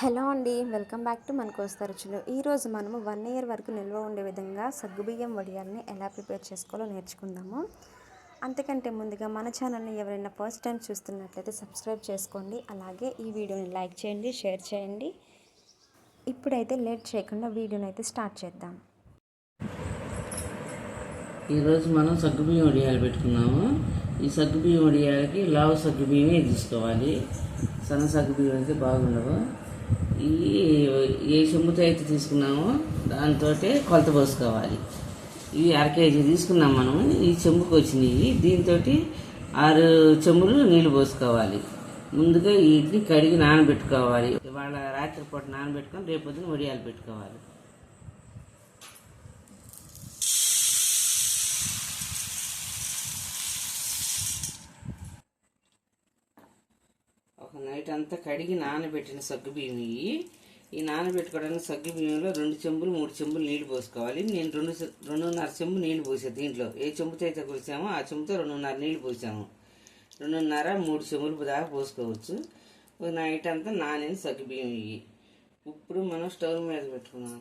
Hello అండి welcome back to మన వస్తారు రుచులు. ఈరోజు మనము వన్ ఇయర్ వరకు నిల్వ ఉండే విధంగా సగ్గుబియ్యం వడియాల్ని ఎలా ప్రిపేర్ చేసుకోవాలో నేర్చుకుందాము. అంతకంటే ముందుగా మన ఛానల్ని ఎవరైనా ఫస్ట్ టైం చూస్తున్నట్లయితే సబ్స్క్రైబ్ చేసుకోండి. అలాగే ఈ వీడియోని లైక్ చేయండి షేర్ చేయండి. ఇప్పుడైతే లేట్ చేయకుండా వీడియోని అయితే స్టార్ట్ చేద్దాం. ఈరోజు మనం సగ్గుబియ్యం వడియాలు పెట్టుకున్నాము. ఈ సగ్గుబియ్యం వడియాలకి లావు సగ్గుబియ్యమే తీసుకోవాలి సన్న సగ్గుబియ్యం అయితే బాగుండవు. ఈ ఏ చెంబుతో అయితే తీసుకున్నామో దాంతో కొలత పోసుకోవాలి. ఇవి అర కేజీ తీసుకున్నాం మనం ఈ చెంబుకి వచ్చినాయి దీంతో ఆరు చెంబులు నీళ్ళు పోసుకోవాలి. ముందుగా వీటిని కడిగి నానబెట్టుకోవాలి. ఇవాళ రాత్రిపూట నానబెట్టుకొని రేపొద్దున పొద్దున వడియాలు పెట్టుకోవాలి. ఒక నైట్ అంతా కడిగి నానబెట్టిన సగ్గు బియ్యం ఇవి. ఈ నానబెట్టుకోవడానికి సగ్గు బియ్యంలో రెండు చెంబులు మూడు చెంబులు నీళ్ళు పోసుకోవాలి. నేను రెండు చె- రెండున్నర చెంబు నీళ్ళు పోసాను దీంట్లో. ఏ చెంబుతో అయితే కురిసామో ఆ చెంబుతో రెండున్నర నీళ్ళు పోసాము. రెండున్నర మూడు చెంబులు దాకా పోసుకోవచ్చు. ఒక నైట్ అంతా నానిన సగ్గు బియ్యం ఇవి. ఇప్పుడు మనం స్టవ్ మీద పెట్టుకున్నాము.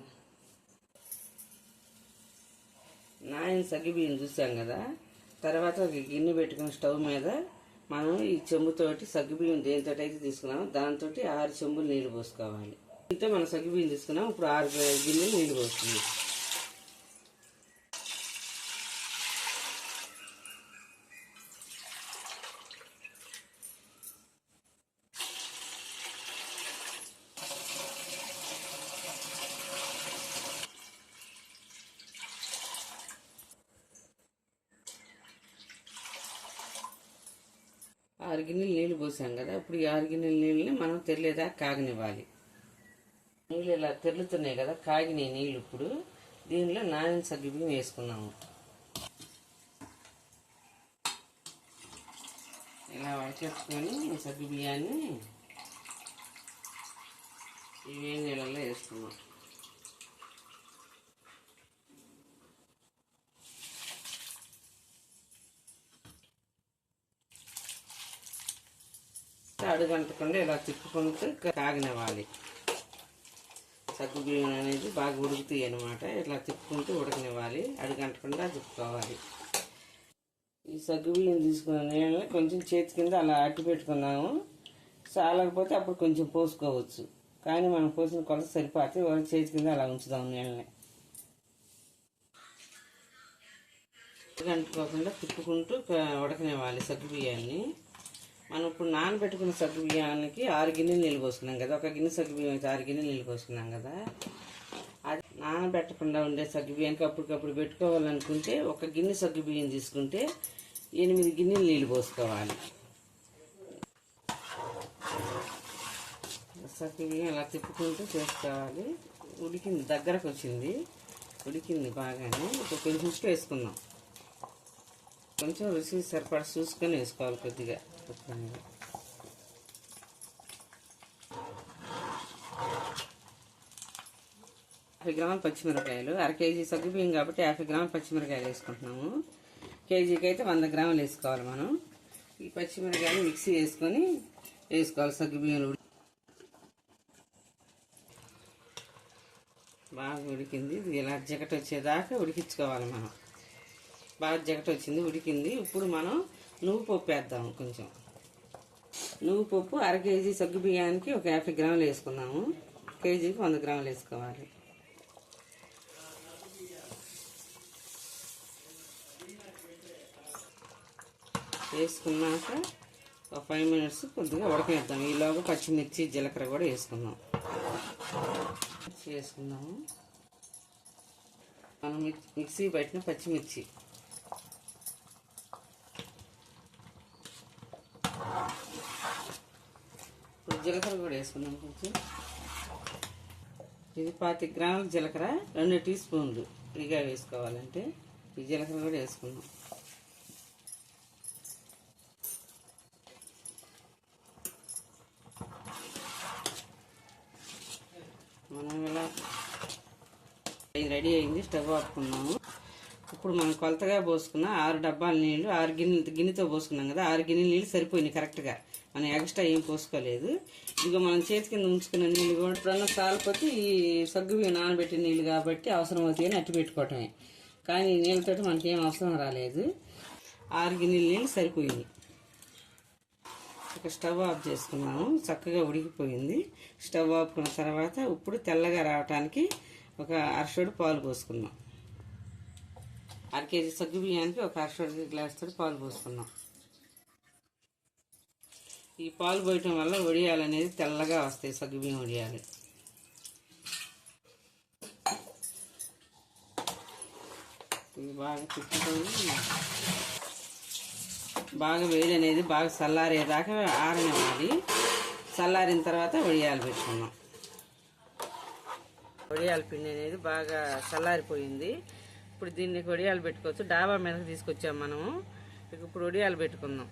నాయన సగ్గు బియ్యం చూసాం కదా? తర్వాత ఒక గిన్నె పెట్టుకుని స్టవ్ మీద మనం ఈ చెంబుతోటి సగ్గుబియ్యం దేనితో అయితే తీసుకున్నామో దాంతో ఆరు చెంబులు నీళ్ళు పోసుకోవాలి. ఇంత మనం సగ్గుబియ్యం తీసుకున్నాం ఇప్పుడు ఆరు గిన్నెలు నీళ్ళు పోస్తుంది ఆరు గిన్నెలు నీళ్ళు పోసాం కదా ఇప్పుడు ఈ ఆరు గిన్నెల నీళ్ళని మనం తెరలేదా కాగనివ్వాలి. నీళ్ళు ఇలా తెరులుతున్నాయి కదా కాగినాయి నీళ్ళు ఇప్పుడు. దీనిలో నానిన సగ్గుబియ్యం వేసుకున్నాము ఇలా వడకెట్టుకొని సగ్గుబియ్యాన్ని ఈ వేడి నీళ్ళల్లో వేసుకున్నాం. అడుగంటకుండా ఇలా తిప్పుకుంటూ కాగనివ్వాలి సగ్గు బియ్యం అనేది బాగా ఉడుకుతాయి అనమాట ఇట్లా తిప్పుకుంటూ ఉడకనివ్వాలి. అడుగంటకుండా తిప్పుకోవాలి. ఈ సగ్గు బియ్యం తీసుకున్న నీళ్ళని కొంచెం చేతి కింద అలా అట్టి పెట్టుకున్నాము. చాలకపోతే అప్పుడు కొంచెం పోసుకోవచ్చు. కానీ మనం పోసిన కొలత సరిపోతే ఒక చేతి కింద అలా ఉంచుదాం నీళ్ళని. అడుగంటుకోకుండా తిప్పుకుంటూ ఉడకనివ్వాలి సగ్గు బియ్యాన్ని. మనం ఇప్పుడు నానబెట్టుకున్న సగ్గు బియ్యానికి ఆరు గిన్నెలు నీళ్ళు పోసుకున్నాం కదా. ఒక గిన్నె సగ్గు బియ్యం అయితే ఆరు గిన్నెలు నీళ్ళు పోసుకున్నాం కదా. అది నానబెట్టకుండా ఉండే సగ్గు బియ్యానికి అప్పటికప్పుడు పెట్టుకోవాలనుకుంటే ఒక గిన్నె సగ్గు బియ్యం తీసుకుంటే ఎనిమిది గిన్నెలు నీళ్ళు పోసుకోవాలి. సగ్గు బియ్యం అలా తిప్పుకుంటూ చేసుకోవాలి. ఉడికింది దగ్గరకు వచ్చింది. ఉడికింది బాగానే. ఇప్పుడు కొంచెం ఉప్పు వేసుకుందాం. కొంచెం రుచి సరిపడా చూసుకొని వేసుకోవాలి కొద్దిగా. ఉప్పు యాభై గ్రాముల పచ్చిమిరపకాయలు అర కేజీ సగ్గుబియ్యం కాబట్టి యాభై గ్రాముల పచ్చిమిరపకాయలు వేసుకుంటున్నాము. కేజీకి అయితే వంద గ్రాములు వేసుకోవాలి మనం. ఈ పచ్చిమిరపకాయలు మిక్సీ వేసుకొని వేసుకోవాలి సగ్గుబియ్యం బాగా ఉడికింది. ఇది ఇలా జగట వచ్చేదాకా ఉడికించుకోవాలి మనం. బాగా జగట వచ్చింది ఉడికింది. ఇప్పుడు మనం నువ్వు పప్పు వేద్దాము కొంచెం. నువ్వు పప్పు అర కేజీ సగ్గు బియ్యానికి ఒక యాభై గ్రాములు వేసుకున్నాము కేజీకి వంద గ్రాములు వేసుకోవాలి. వేసుకున్నాక ఒక ఫైవ్ మినిట్స్ కొద్దిగా ఉడకనిద్దాం. ఈలోగా పచ్చిమిర్చి జీలకర్ర కూడా వేసుకుందాం. మిర్చి వేసుకుందాము. మనం మిక్సీ పట్టిన పచ్చిమిర్చి. జీలకర్ర కూడా వేసుకున్నాం కొంచెం. ఇది పాతి గ్రాముల జీలకర్ర రెండు టీ స్పూన్లు ఫ్రీగా వేసుకోవాలంటే ఈ జీలకర్ర కూడా వేసుకున్నాం మనం ఇలా ఇది రెడీ అయింది స్టవ్ ఆపుకున్నాము. ఇప్పుడు మనం కొలతగా పోసుకున్న ఆరు డబ్బాల నీళ్ళు ఆరు గిన్నె గిన్నెతో పోసుకున్నాం కదా ఆరు గిన్నెల నీళ్ళు సరిపోయినాయి కరెక్ట్గా. మనం ఎక్స్ట్రా ఏం పోసుకోలేదు. ఇదిగో మనం చేతి కింద ఉంచుకున్న నీళ్ళు కూడా ఎప్పుడన్నా సాలపోతే ఈ సగ్గు నానబెట్టిన నీళ్ళు కాబట్టి అవసరం అవుతాయి అని అట్టి పెట్టుకోవటమే. కానీ ఈ నీళ్ళతోటి మనకేం అవసరం రాలేదు. ఆరు గిన్నెల నీళ్ళు సరిపోయింది. ఒక స్టవ్ ఆఫ్ చేసుకున్నాము. చక్కగా ఉడికిపోయింది. స్టవ్ ఆపుకున్న తర్వాత ఇప్పుడు తెల్లగా రావటానికి ఒక అరసోడు పాలు పోసుకున్నాం అర కేజీ సగ్గు బియ్యానికి ఒక అరసోడు గ్లాస్ తోటి పాలు పోసుకున్నాం ఈ పాలు పోయటం వల్ల వడియాలు అనేది తెల్లగా వస్తాయి సగ్గుబియ్యం వడియాలు ఇవి బాగా తిప్పుకొని బాగా వేడి అనేది బాగా చల్లారేదాకా ఆరనివ్వాలి. చల్లారిన తర్వాత వడియాలు పెట్టుకున్నాం వడియాల పిండి అనేది బాగా చల్లారిపోయింది. ఇప్పుడు దీన్ని వడియాలు పెట్టుకోవచ్చు. డాబా మీదకి తీసుకొచ్చాం మనము. ఇక ఇప్పుడు వడియాలు పెట్టుకుందాం.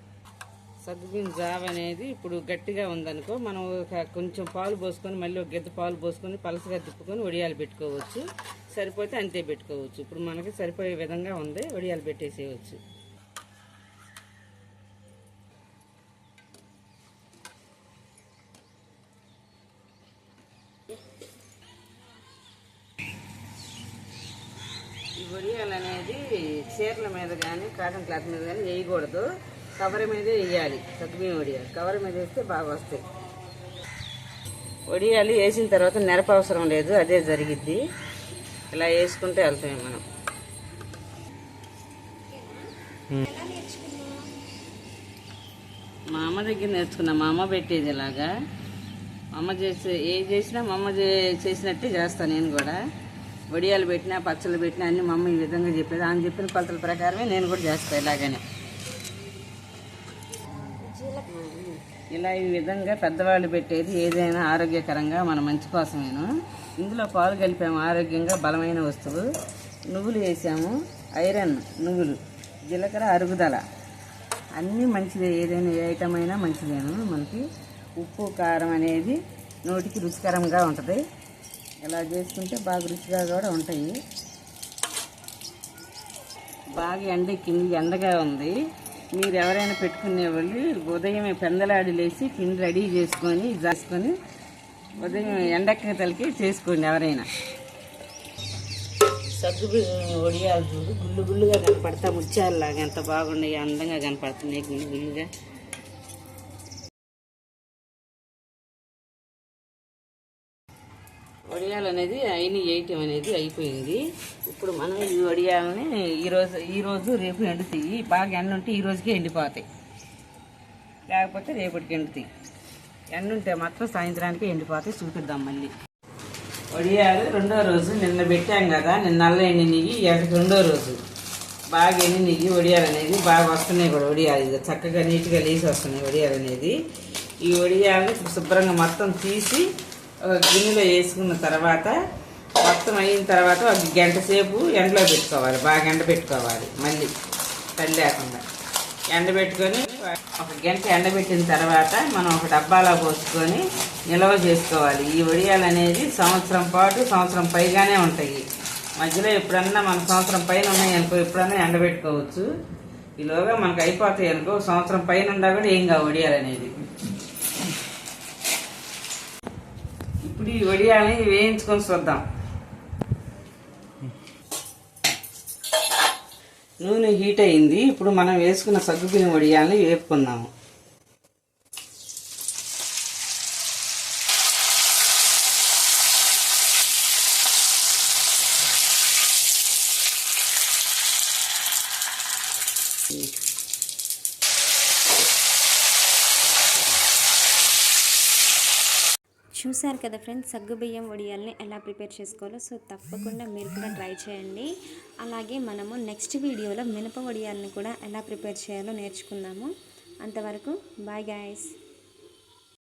సగ్గుబియ్యం జావ అనేది ఇప్పుడు గట్టిగా ఉందనుకో మనం కొంచెం పాలు పోసుకొని మళ్ళీ ఒక గెద్ద పాలు పోసుకొని పలసగా తిప్పుకొని వడియాలు పెట్టుకోవచ్చు. సరిపోతే అంతే పెట్టుకోవచ్చు. ఇప్పుడు మనకి సరిపోయే విధంగా ఉంది వడియాలు పెట్టేసేయచ్చు ఈ వడియాలు అనేది చీరల మీద కానీ కాటన్ క్లాత్ మీద కానీ వేయకూడదు. కవర్ మీదే వేయాలి సగ్గుబియ్యం వడియాలి. కవర్ మీద వేస్తే బాగా వస్తాయి. వడియాలు వేసిన తర్వాత నెరప అవసరం లేదు అదే జరిగిద్ది. ఇలా వేసుకుంటే వెళ్తాయి మనం. మా అమ్మ దగ్గర నేర్చుకున్నా మా అమ్మ పెట్టేది ఇలాగా. మా అమ్మ చేసే ఏ చేసినా మా అమ్మ చే- చేసినట్టే చేస్తాను నేను కూడా. వడియాలు పెట్టినా పచ్చళ్ళు పెట్టినా అన్ని మా అమ్మ ఈ విధంగా చెప్పేది. ఆమె చెప్పిన కొలతల ప్రకారమే నేను కూడా చేస్తాను ఇలాగనే. ఇలా ఈ విధంగా పెద్దవాళ్ళు పెట్టేది ఏదైనా ఆరోగ్యకరంగా మన మంచి కోసమేను. ఇందులో పాలు కలిపాము ఆరోగ్యంగా బలమైన వస్తువు. నువ్వులు వేసాము ఐరన్ నువ్వులు జీలకర్ర అరుగుదల. అన్నీ మంచిదే ఏదైనా ఏ ఐటమ్ అయినా మంచిదేను మనకి. ఉప్పు కారం అనేది నోటికి రుచికరంగా ఉంటుంది. ఇలా చేసుకుంటే బాగా రుచిగా కూడా ఉంటాయి. బాగా ఎండ కింది ఎండగా ఉంది. మీరు ఎవరైనా పెట్టుకునే వాళ్ళు ఉదయం పెందలాడి లేచి పిండి రెడీ చేసుకొని చేసుకొని ఉదయం ఎండెక్కతలకి చేసుకోండి ఎవరైనా. సగ్గు ఒడియాలు చూడు గుళ్ళు గుళ్ళుగా కనపడతా ముత్యాలలాగా ఎంత బాగున్నాయి అందంగా కనపడుతున్నాయి గుళ్ళు గుళ్ళుగా. వడియాలు అనేది అయిన వేయటం అనేది అయిపోయింది. ఇప్పుడు మనం ఈ వడియాలని ఈరోజు ఈరోజు రేపు ఎండుతాయి. బాగా ఎండ ఉంటే ఈ రోజుకే ఎండిపోతాయి. లేకపోతే రేపటికి ఎండుతాయి. ఎండ ఉంటే మాత్రం సాయంత్రానికి ఎండిపోతాయి. చూపిద్దాం మళ్ళీ. వడియాలు రెండో రోజు నిన్న పెట్టాం కదా. నిన్న నల్ల ఎండి నెయ్యి రెండో రోజు. బాగా ఎండి నెయ్యి వడియాలు అనేది బాగా వస్తున్నాయి కూడా వడియాలు చక్కగా నీట్గా లేచి వస్తున్నాయి వడియాలు అనేది. ఈ వడియాలని శుభ్రంగా మొత్తం తీసి గిన్నెలో వేసుకున్న తర్వాత మొత్తం అయిన తర్వాత ఒక గంట సేపు ఎండలో పెట్టుకోవాలి. బాగా ఎండ పెట్టుకోవాలి. మళ్ళీ తల్లి లేకుండా. ఎండబెట్టుకొని ఒక గంట ఎండబెట్టిన తర్వాత మనం ఒక డబ్బాలో పోసుకొని నిల్వ చేసుకోవాలి. ఈ వడియాలు అనేది సంవత్సరం పాటు సంవత్సరం పైగానే ఉంటాయి. మధ్యలో ఎప్పుడన్నా మన సంవత్సరం పైన ఉన్నాయనుకో ఎప్పుడన్నా ఎండబెట్టుకోవచ్చు ఈలోగా మనకు అయిపోతాయి అనుకో సంవత్సరం పైన ఉండా కూడా ఏం కావు వడియాలు అనేది. ఇప్పుడు ఈ వడియాలని వేయించుకొని చూద్దాం. నూనె హీట్ అయింది. ఇప్పుడు మనం వేసుకున్న సగ్గుబియ్యం వడియాలని వేపుకుందాము. చూశారు కదా ఫ్రెండ్స్ సగ్గుబియ్యం వడియాల్ని ఎలా ప్రిపేర్ చేసుకోవాలో? సో తప్పకుండా మీరు కూడా ట్రై చేయండి. అలాగే మనము నెక్స్ట్ వీడియోలో మినప వడియాల్ని కూడా ఎలా ప్రిపేర్ చేయాలో నేర్చుకుందాము. అంతవరకు బాయ్ గాయస్